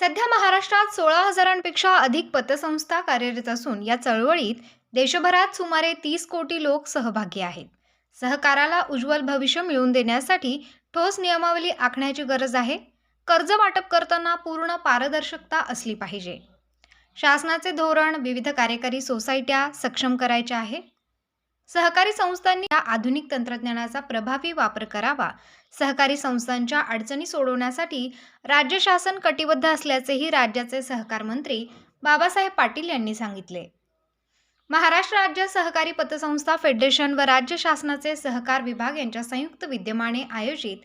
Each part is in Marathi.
सध्या महाराष्ट्रात सोळा हजारांपेक्षा अधिक पतसंस्था कार्यरत असून या चळवळीत देशभरात सुमारे तीस कोटी लोक सहभागी आहेत. सहकाराला उज्ज्वल भविष्य मिळवून देण्यासाठी ठोस नियमावली आखण्याची गरज आहे. कर्ज वाटप करताना पूर्ण पारदर्शकता असली पाहिजे. शासनाचे धोरण विविध कार्यकारी सोसायट्या सक्षम करायच्या आहे. सहकारी संस्थांनी या आधुनिक तंत्रज्ञानाचा प्रभावी वापर करावा. सहकारी संस्थांच्या अडचणी सोडवण्यासाठी राज्य शासन कटिबद्ध असल्याचेही राज्याचे सहकार मंत्री बाबासाहेब पाटील यांनी सांगितले. महाराष्ट्र राज्य सहकारी पतसंस्था फेडरेशन व राज्य शासनाचे सहकार विभाग यांच्या संयुक्त विद्यमाने आयोजित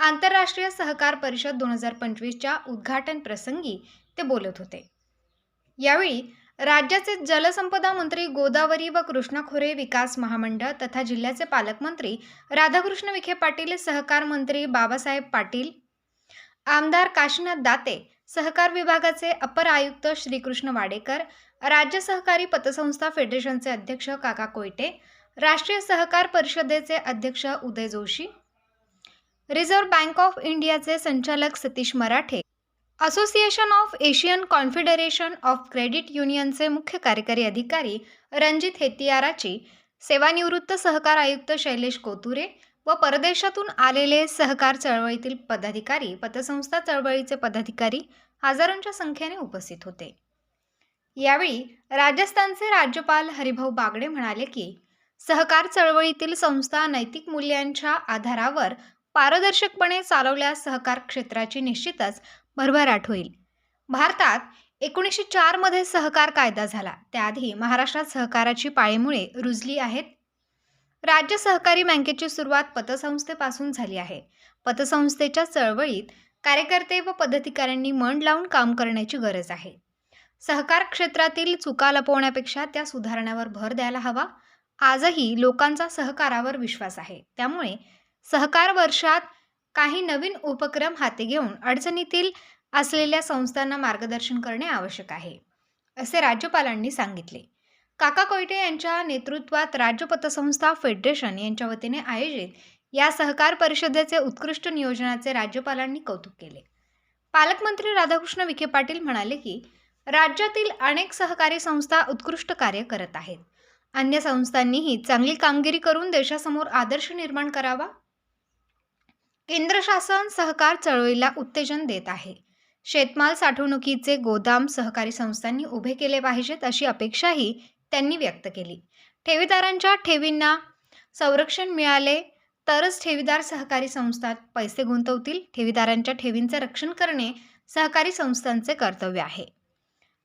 आंतरराष्ट्रीय सहकार परिषद दोन हजार पंचवीसच्या उद्घाटन प्रसंगी ते बोलत होते. यावेळी राज्याचे जलसंपदा मंत्री गोदावरी व कृष्णा खोरे विकास महामंडळ तथा जिल्ह्याचे पालकमंत्री राधाकृष्ण विखे पाटील सहकार मंत्री बाबासाहेब पाटील आमदार काशीनाथ दाते सहकार विभागाचे अपर आयुक्त श्रीकृष्ण वाडेकर राज्य सहकारी पतसंस्था फेडरेशनचे अध्यक्ष काका कोयटे राष्ट्रीय सहकार परिषदेचे अध्यक्ष Uday Joshi reserve bank of इंडियाचे संचालक Satish Marathe association of Asian confederation of credit युनियनचे मुख्य कार्यकारी अधिकारी रणजित हेतियाराची सेवानिवृत्त सहकार आयुक्त शैलेश कोतुरे व परदेशातून आलेले सहकार चळवळीतील पदाधिकारी पतसंस्था चळवळीचे पदाधिकारी हजारोंच्या संख्येने उपस्थित होते. यावेळी राजस्थानचे राज्यपाल हरिभाऊ बागडे म्हणाले की सहकार चळवळीतील संस्था नैतिक मूल्यांच्या आधारावर पारदर्शकपणे चालवल्यास सहकार क्षेत्राची निश्चितच भरभराट होईल. भारतात एकोणीसशे चारमध्ये सहकार कायदा झाला. त्याआधी महाराष्ट्रात सहकाराची पाळेमुळे रुजली आहेत. राज्य सहकारी बँकेची सुरुवात पतसंस्थेपासून झाली आहे. पतसंस्थेच्या चळवळीत कार्यकर्ते व पदाधिकाऱ्यांनी मन लावून काम करण्याची गरज आहे. सहकार क्षेत्रातील चुका लपवण्यापेक्षा त्या सुधारण्यावर भर द्यायला हवा. आजही लोकांचा सहकारावर विश्वास आहे. त्यामुळे सहकार वर्षात काही नवीन उपक्रम हाती घेऊन अडचणीतील असलेल्या संस्थांना मार्गदर्शन करणे आवश्यक आहे असे राज्यपालांनी सांगितले. काका कोयटे यांच्या नेतृत्वात राज्य पतसंस्था फेडरेशन यांच्या वतीने आयोजित या सहकार परिषदेचे उत्कृष्ट नियोजनाचे राज्यपालांनी कौतुक केले. पालकमंत्री राधाकृष्ण विखे पाटील म्हणाले की राज्यातील अनेक सहकारी संस्था उत्कृष्ट कार्य करत आहेत. अन्य संस्थांनीही चांगली कामगिरी करून देशासमोर आदर्श निर्माण करावा केंद्र शासन सहकार चळवळीला उत्तेजन देत आहे. शेतमाल साठवणुकीचे गोदाम सहकारी संस्थांनी उभे केले पाहिजेत अशी अपेक्षाही त्यांनी व्यक्त केली. ठेवीदारांच्या ठेवींना संरक्षण मिळाले तरच ठेवीदार सहकारी संस्थात पैसे गुंतवतील. ठेवीदारांच्या ठेवींचे रक्षण करणे सहकारी संस्थांचे कर्तव्य आहे.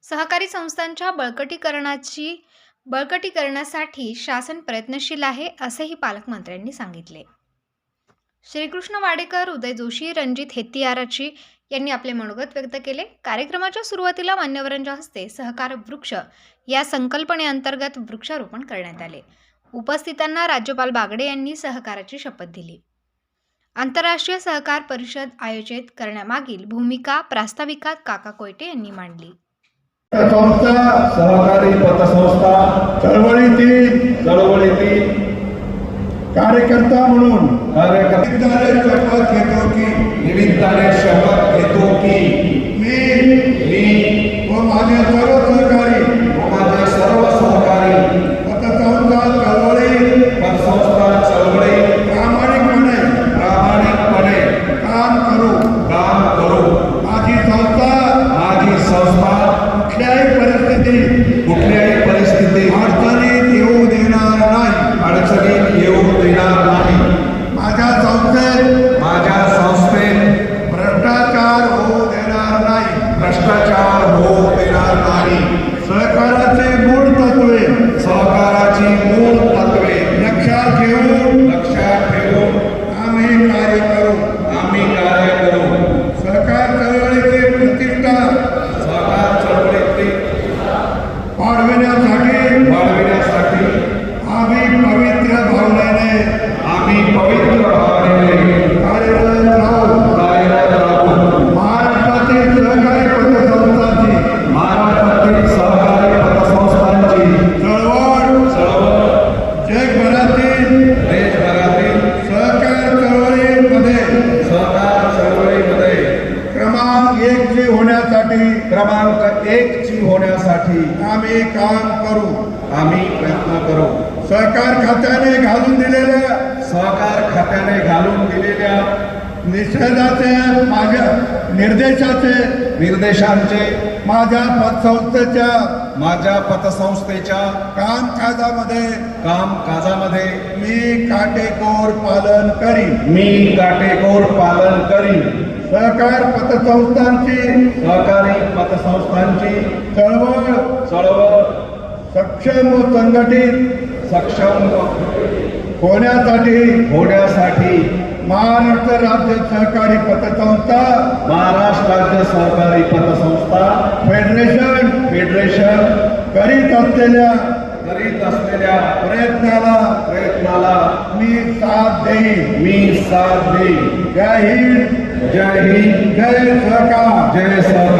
सहकारी संस्थांच्या बळकटीकरणाची बळकटीकरणासाठी शासन प्रयत्नशील आहे असेही पालकमंत्र्यांनी सांगितले. श्रीकृष्ण वाडेकर उदय जोशी रणजित हेत्तियाराची यांनी आपले मनोगत व्यक्त केले. कार्यक्रमाच्या सुरुवातीला मान्यवरांच्या हस्ते सहकार वृक्ष या संकल्पनेअंतर्गत वृक्षारोपण करण्यात आले. उपस्थितांना राज्यपाल बागडे यांनी सहकाराची शपथ दिली. आंतरराष्ट्रीय सहकार परिषद आयोजित करण्यामागील भूमिका प्रास्ताविकात काका कोयटे यांनी मांडली. संस्था सहकारी पतसंस्था चळवळीतील कार्यकर्ता म्हणून कार्यकर्ते शपथ घेतो की निमित्ताने शपथ घेतो की देशभरातील सहकार चळवळीमध्ये सहकार चळवळीमध्ये क्रमांक एक ची होण्यासाठी क्रमांक एक ची होण्यासाठी आम्ही काम करू. आम्ही प्रयत्न करू. सहकार खात्याने घालून दिलेल्या सहकार खात्याने घालून दिलेल्या निषेधाचे माझ्या निर्देशाचे निर्देशांचे माझ्या पतसंस्थेच्या माझ्या पतसंस्थेच्या कामकाजामध्ये कामकाजामध्ये मी काटेकोर पालन करीन. मी काटेकोर पालन करीन. सहकार पतसंस्थांची सहकारी पतसंस्थांची चळवळ चळवळ सक्षम व संघटित सक्षम होण्यासाठी होण्यासाठी महाराष्ट्र राज्य सहकारी पतसंस्था महाराष्ट्र राज्य सहकारी पतसंस्था फेडरेशन फेडरेशन करीत असलेल्या करीत असलेल्या प्रयत्नाला प्रयत्नाला मी साथ देईन. मी साथ देईन. जय हिंद. जय हिंद. जय सहकार जय सहकार